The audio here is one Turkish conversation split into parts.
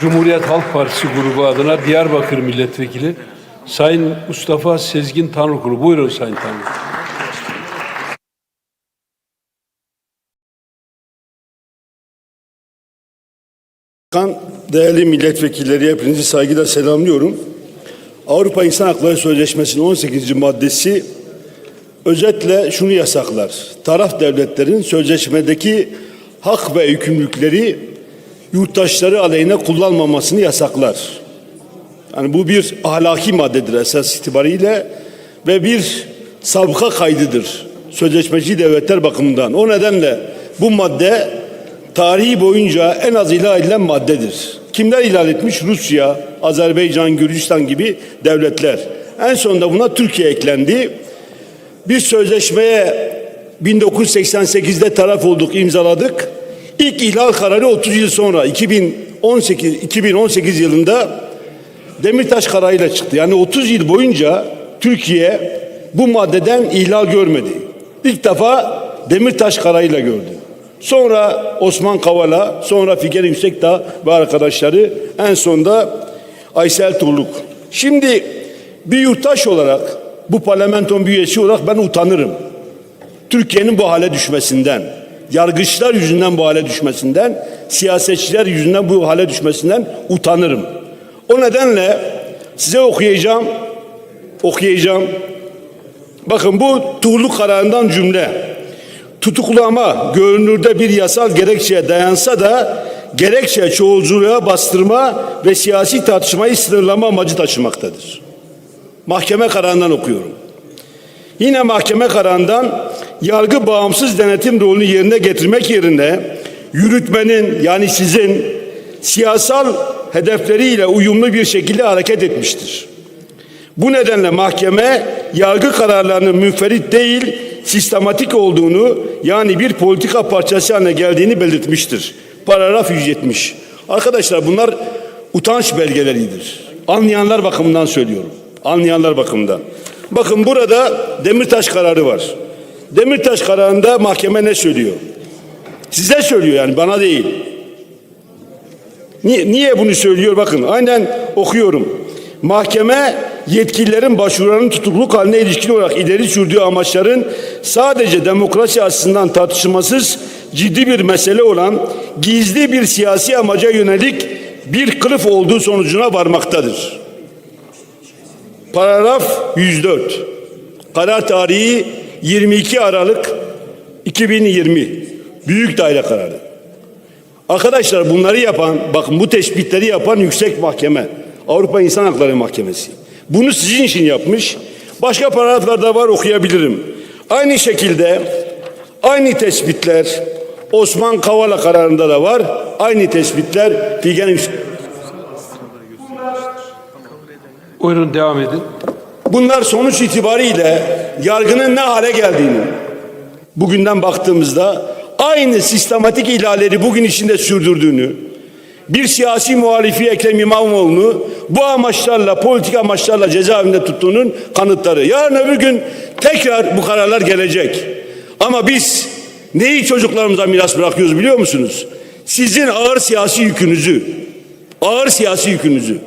Cumhuriyet Halk Partisi grubu adına Diyarbakır Milletvekili Sayın Mustafa Sezgin Tanrıkulu. Buyurun Sayın Tanrıkulu. Kan değerli milletvekilleri hepinizi saygıyla selamlıyorum. Avrupa İnsan Hakları Sözleşmesi'nin 18. maddesi özetle şunu yasaklar. Taraf devletlerin sözleşmedeki hak ve yükümlülükleri yurttaşları aleyhine kullanmamasını yasaklar. Yani bu bir ahlaki maddedir esas itibariyle ve bir sabıka kaydıdır sözleşmeci devletler bakımından. O nedenle bu madde tarihi boyunca en az ihlal edilen maddedir. Kimler ihlal etmiş? Rusya, Azerbaycan, Gürcistan gibi devletler. En sonunda buna Türkiye eklendi. Bir sözleşmeye 1988'de taraf olduk, imzaladık. İlk ihlal kararı 30 yıl sonra 2018 2018 yılında Demirtaş kararıyla çıktı. Yani 30 yıl boyunca Türkiye bu maddeden ihlal görmedi. İlk defa Demirtaş kararıyla gördü. Sonra Osman Kavala, sonra Figen Yüksekdağ ve arkadaşları en sonda Aysel Turluk. Şimdi bir yurttaş olarak bu parlamenton bir üyesi olarak ben utanırım. Türkiye'nin bu hale düşmesinden, yargıçlar yüzünden bu hale düşmesinden, siyasetçiler yüzünden bu hale düşmesinden utanırım. O nedenle size okuyacağım, okuyacağım. Bakın bu tuğluk kararından cümle. Tutuklama görünürde bir yasal gerekçeye dayansa da gerekçe çoğulculuğa bastırma ve siyasi tartışmayı sınırlama amacı taşımaktadır. Mahkeme kararından okuyorum. Yine mahkeme kararından yargı bağımsız denetim rolünü yerine getirmek yerine yürütmenin yani sizin siyasal hedefleriyle uyumlu bir şekilde hareket etmiştir. Bu nedenle mahkeme yargı kararlarının münferit değil, sistematik olduğunu yani bir politika parçası haline geldiğini belirtmiştir. Paragraf 170. Arkadaşlar bunlar utanç belgeleridir. Anlayanlar bakımından söylüyorum. Anlayanlar bakımından. Bakın burada Demirtaş kararı var. Demirtaş kararında mahkeme ne söylüyor? Size söylüyor yani bana değil. Niye, niye bunu söylüyor? Bakın aynen okuyorum. Mahkeme yetkililerin başvurularının tutukluk haline ilişkin olarak ileri sürdüğü amaçların sadece demokrasi açısından tartışmasız ciddi bir mesele olan gizli bir siyasi amaca yönelik bir kılıf olduğu sonucuna varmaktadır. Paragraf 104. Karar tarihi 22 Aralık 2020. Büyük Daire Kararı. Arkadaşlar bunları yapan, bakın bu tespitleri yapan yüksek mahkeme. Avrupa İnsan Hakları Mahkemesi. Bunu sizin için yapmış. Başka paragraflarda var okuyabilirim. Aynı şekilde aynı tespitler Osman Kavala kararında da var. Aynı tespitler Figen Yüksek. Buyurun devam edin. Bunlar sonuç itibariyle yargının ne hale geldiğini bugünden baktığımızda aynı sistematik ihlalleri bugün içinde sürdürdüğünü, bir siyasi muhalifi Ekrem İmamoğlu'nu bu amaçlarla, politik amaçlarla cezaevinde tuttuğunun kanıtları. Yarın öbür gün tekrar bu kararlar gelecek. Ama biz neyi çocuklarımıza miras bırakıyoruz biliyor musunuz? Sizin ağır siyasi yükünüzü, ağır siyasi yükünüzü.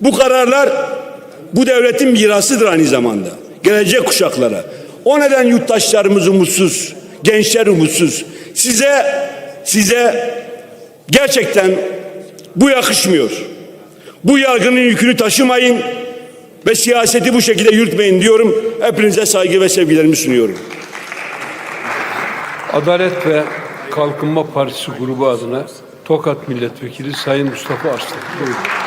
Bu kararlar bu devletin mirasıdır aynı zamanda. Gelecek kuşaklara. O neden yurttaşlarımız umutsuz, gençler umutsuz. Size size gerçekten bu yakışmıyor. Bu yargının yükünü taşımayın ve siyaseti bu şekilde yürütmeyin diyorum. Hepinize saygı ve sevgilerimi sunuyorum. Adalet ve Kalkınma Partisi grubu adına Tokat Milletvekili Sayın Mustafa Arslan. Buyurun.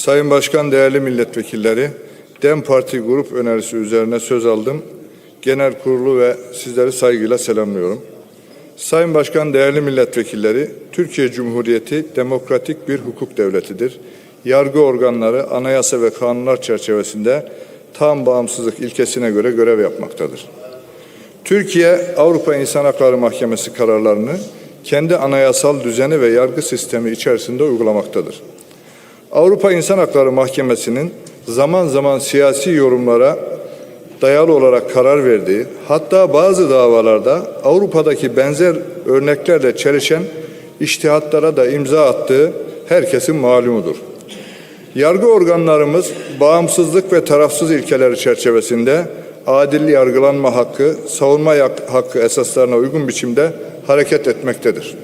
Sayın Başkan, değerli milletvekilleri, DEM Parti grup önerisi üzerine söz aldım. Genel kurulu ve sizleri saygıyla selamlıyorum. Sayın Başkan, değerli milletvekilleri, Türkiye Cumhuriyeti demokratik bir hukuk devletidir. Yargı organları anayasa ve kanunlar çerçevesinde tam bağımsızlık ilkesine göre görev yapmaktadır. Türkiye Avrupa İnsan Hakları Mahkemesi kararlarını kendi anayasal düzeni ve yargı sistemi içerisinde uygulamaktadır. Avrupa İnsan Hakları Mahkemesi'nin zaman zaman siyasi yorumlara dayalı olarak karar verdiği, hatta bazı davalarda Avrupa'daki benzer örneklerle çelişen iştihatlara da imza attığı herkesin malumudur. Yargı organlarımız bağımsızlık ve tarafsız ilkeleri çerçevesinde adil yargılanma hakkı, savunma hakkı esaslarına uygun biçimde hareket etmektedir.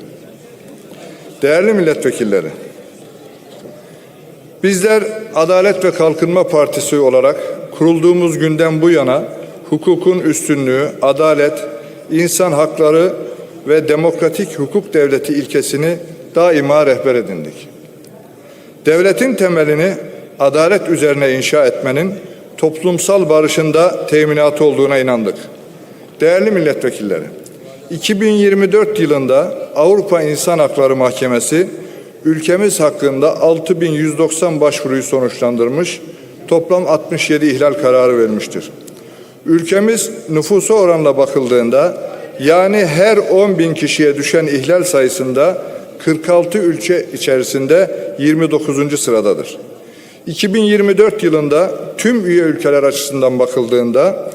Değerli milletvekilleri, bizler Adalet ve Kalkınma Partisi olarak kurulduğumuz günden bu yana hukukun üstünlüğü, adalet, insan hakları ve demokratik hukuk devleti ilkesini daima rehber edindik. Devletin temelini adalet üzerine inşa etmenin toplumsal barışında teminatı olduğuna inandık. Değerli milletvekilleri, 2024 yılında Avrupa İnsan Hakları Mahkemesi ülkemiz hakkında 6190 başvuruyu sonuçlandırmış, toplam 67 ihlal kararı vermiştir. Ülkemiz nüfusa oranla bakıldığında yani her 10 bin kişiye düşen ihlal sayısında 46 ülke içerisinde 29. sıradadır. 2024 yılında tüm üye ülkeler açısından bakıldığında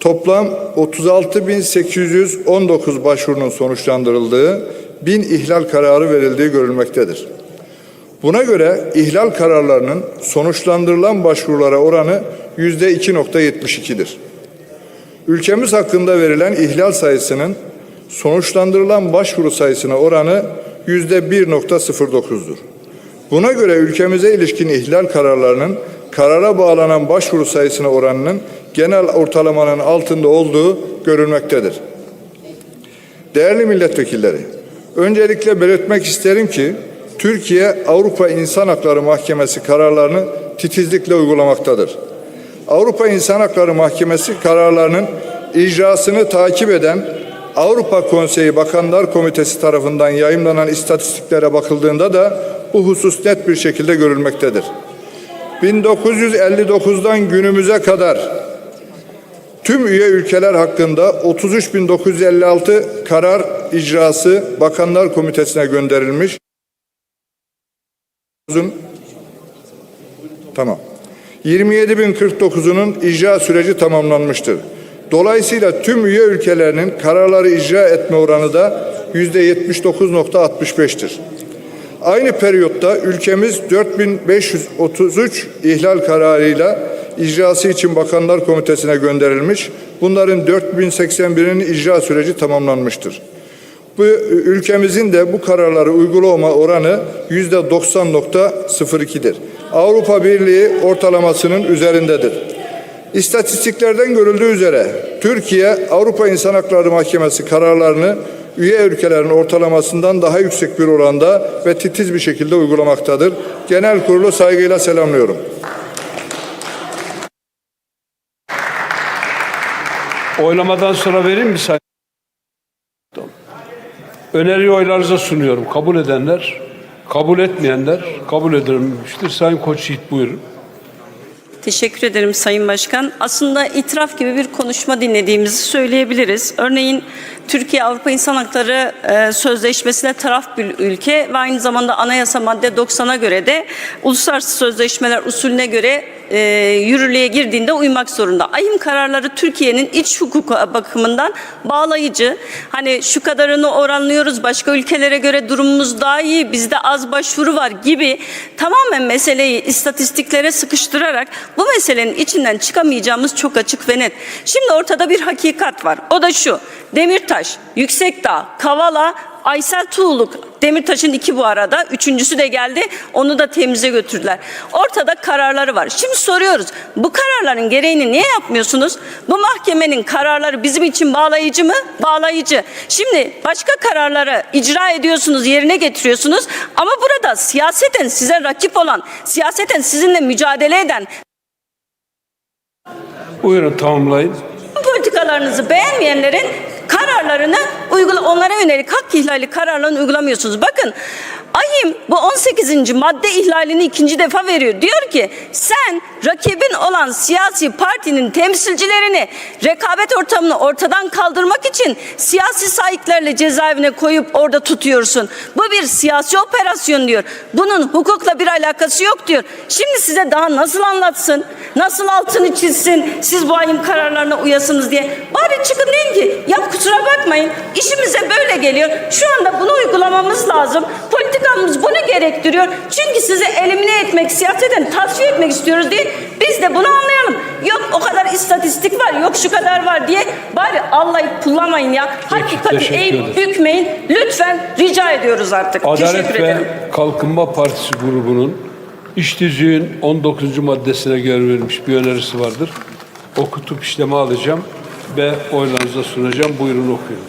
toplam 36.819 başvurunun sonuçlandırıldığı, 1000 ihlal kararı verildiği görülmektedir. Buna göre ihlal kararlarının sonuçlandırılan başvurulara oranı %2.72'dir. Ülkemiz hakkında verilen ihlal sayısının sonuçlandırılan başvuru sayısına oranı %1.09'dur. Buna göre ülkemize ilişkin ihlal kararlarının karara bağlanan başvuru sayısına oranının genel ortalamanın altında olduğu görülmektedir. Değerli milletvekilleri, öncelikle belirtmek isterim ki Türkiye Avrupa İnsan Hakları Mahkemesi kararlarını titizlikle uygulamaktadır. Avrupa İnsan Hakları Mahkemesi kararlarının icrasını takip eden Avrupa Konseyi Bakanlar Komitesi tarafından yayımlanan istatistiklere bakıldığında da bu husus net bir şekilde görülmektedir. 1959'dan günümüze kadar tüm üye ülkeler hakkında 33.956 karar icrası Bakanlar Komitesi'ne gönderilmiş. Tamam. 27.049'unun icra süreci tamamlanmıştır. Dolayısıyla tüm üye ülkelerinin kararları icra etme oranı da %79.65'tir. Aynı periyotta ülkemiz 4533 ihlal kararıyla icrası için Bakanlar Komitesi'ne gönderilmiş. Bunların 4081'inin icra süreci tamamlanmıştır. Bu ülkemizin de bu kararları uygulama oranı yüzde 90.02'dir. Avrupa Birliği ortalamasının üzerindedir. İstatistiklerden görüldüğü üzere Türkiye Avrupa İnsan Hakları Mahkemesi kararlarını üye ülkelerin ortalamasından daha yüksek bir oranda ve titiz bir şekilde uygulamaktadır. Genel kurulu saygıyla selamlıyorum. Oylamadan sonra vereyim mi sayın? Tamam. Öneri oylarınıza sunuyorum. Kabul edenler, kabul etmeyenler kabul edilmiştir. Sayın Koç Yiğit buyurun. Teşekkür ederim Sayın Başkan. Aslında itiraf gibi bir konuşma dinlediğimizi söyleyebiliriz. Örneğin Türkiye Avrupa İnsan Hakları e, Sözleşmesi'ne taraf bir ülke ve aynı zamanda anayasa madde 90'a göre de uluslararası sözleşmeler usulüne göre e, yürürlüğe girdiğinde uymak zorunda. Ayım kararları Türkiye'nin iç hukuk bakımından bağlayıcı. Hani şu kadarını oranlıyoruz, başka ülkelere göre durumumuz daha iyi, bizde az başvuru var gibi tamamen meseleyi istatistiklere sıkıştırarak bu meselenin içinden çıkamayacağımız çok açık ve net. Şimdi ortada bir hakikat var. O da şu. Demirtaş, Yüksekdağ, Kavala, Aysel Tuğluk, Demirtaş'ın iki bu arada. Üçüncüsü de geldi. Onu da temize götürdüler. Ortada kararları var. Şimdi soruyoruz. Bu kararların gereğini niye yapmıyorsunuz? Bu mahkemenin kararları bizim için bağlayıcı mı? Bağlayıcı. Şimdi başka kararları icra ediyorsunuz, yerine getiriyorsunuz. Ama burada siyaseten size rakip olan, siyaseten sizinle mücadele eden Buyurun tamamlayın. politikalarınızı beğenmeyenlerin kararlarını uygula onlara yönelik hak ihlali kararlarını uygulamıyorsunuz. Bakın Sayım bu 18. madde ihlalini ikinci defa veriyor. Diyor ki sen rakibin olan siyasi partinin temsilcilerini rekabet ortamını ortadan kaldırmak için siyasi sahiplerle cezaevine koyup orada tutuyorsun. Bu bir siyasi operasyon diyor. Bunun hukukla bir alakası yok diyor. Şimdi size daha nasıl anlatsın? Nasıl altını çizsin? Siz bu ayın kararlarına uyasınız diye. Bari çıkın deyin ki ya kusura bakmayın işimize böyle geliyor. Şu anda bunu uygulamamız lazım. Politikamız bunu gerektiriyor. Çünkü sizi elimine etmek, siyaseten tasfiye etmek istiyoruz diye biz de bunu anlayalım. Yok o kadar istatistik var, yok şu kadar var diye bari Allah'ı pullamayın ya. Hakikati eğip bükmeyin. Lütfen rica ediyoruz artık. Adalet Teşekkür ve ederim. Kalkınma Partisi grubunun iş tüzüğün 19. maddesine göre verilmiş bir önerisi vardır. Okutup işleme alacağım ve oylarınıza sunacağım. Buyurun okuyun.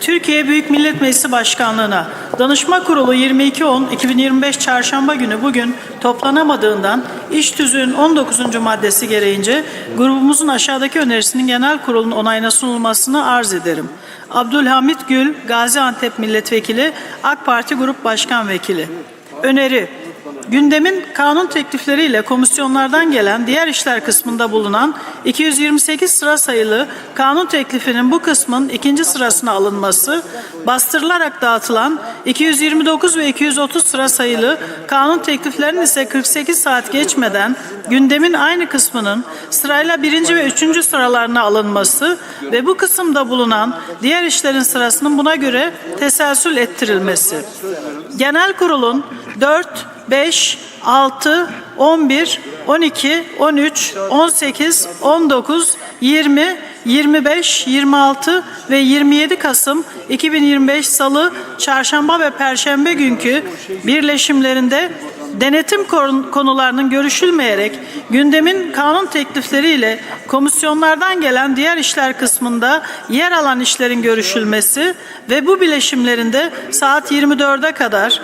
Türkiye Büyük Millet Meclisi Başkanlığı'na Danışma Kurulu 22.10.2025 Çarşamba günü bugün toplanamadığından iş tüzüğün 19. maddesi gereğince grubumuzun aşağıdaki önerisinin genel kurulun onayına sunulmasını arz ederim. Abdülhamit Gül, Gaziantep Milletvekili, AK Parti Grup Başkan Vekili. Öneri Gündemin kanun teklifleriyle komisyonlardan gelen diğer işler kısmında bulunan 228 sıra sayılı kanun teklifinin bu kısmın ikinci sırasına alınması, bastırılarak dağıtılan 229 ve 230 sıra sayılı kanun tekliflerinin ise 48 saat geçmeden gündemin aynı kısmının sırayla birinci ve üçüncü sıralarına alınması ve bu kısımda bulunan diğer işlerin sırasının buna göre teselsül ettirilmesi. Genel kurulun 4, 5, 6, 11, 12, 13, 18, 19, 20, 25, 26 ve 27 Kasım 2025 Salı, Çarşamba ve Perşembe günkü birleşimlerinde denetim kon- konularının görüşülmeyerek gündemin kanun teklifleriyle komisyonlardan gelen diğer işler kısmında yer alan işlerin görüşülmesi ve bu bileşimlerinde saat 24'e kadar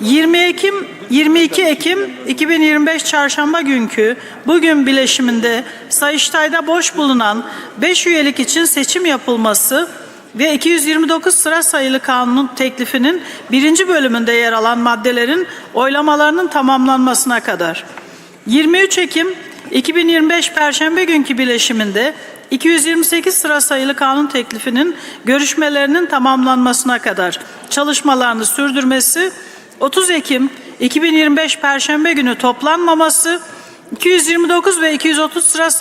20 Ekim 22 Ekim 2025 Çarşamba günkü bugün bileşiminde Sayıştay'da boş bulunan 5 üyelik için seçim yapılması ve 229 sıra sayılı kanun teklifinin birinci bölümünde yer alan maddelerin oylamalarının tamamlanmasına kadar. 23 Ekim 2025 Perşembe günkü bileşiminde 228 sıra sayılı kanun teklifinin görüşmelerinin tamamlanmasına kadar çalışmalarını sürdürmesi, 30 Ekim 2025 Perşembe günü toplanmaması, 229 ve 230 sıra sayılı